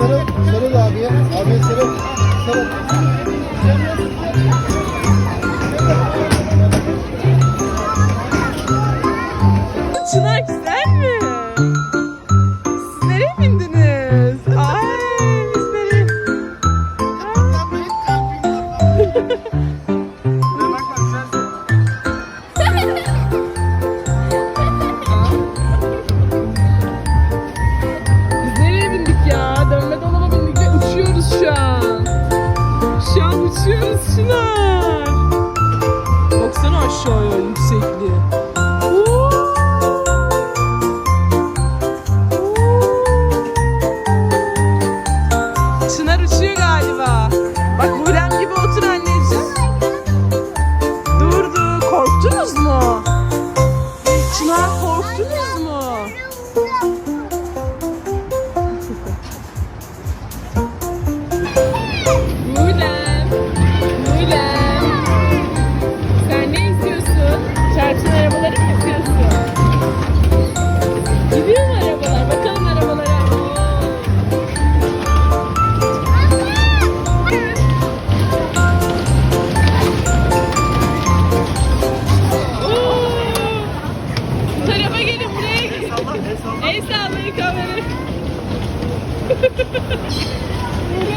Sarıl, sarıl abiye. Abiye sarıl. Sarıl. Çınar güzel mi? Siz nereye bindiniz? Çınar. Baksana aşağıya yüksekliği. Oo. Çınar uçuyor galiba. Bak Bulem gibi otur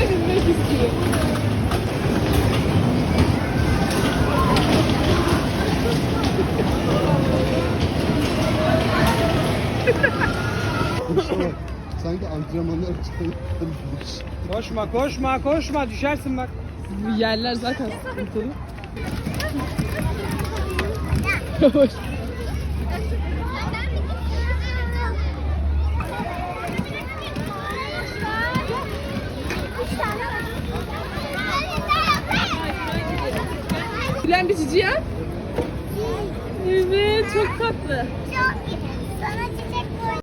Binmek istiyor. Sanki antrenmanlar çıkmış. Koşma koşma koşma düşersin bak. Bu yerler zaten sıkıntılı. Bilen bir cici ya. Evet çok tatlı. Çok iyi. Sana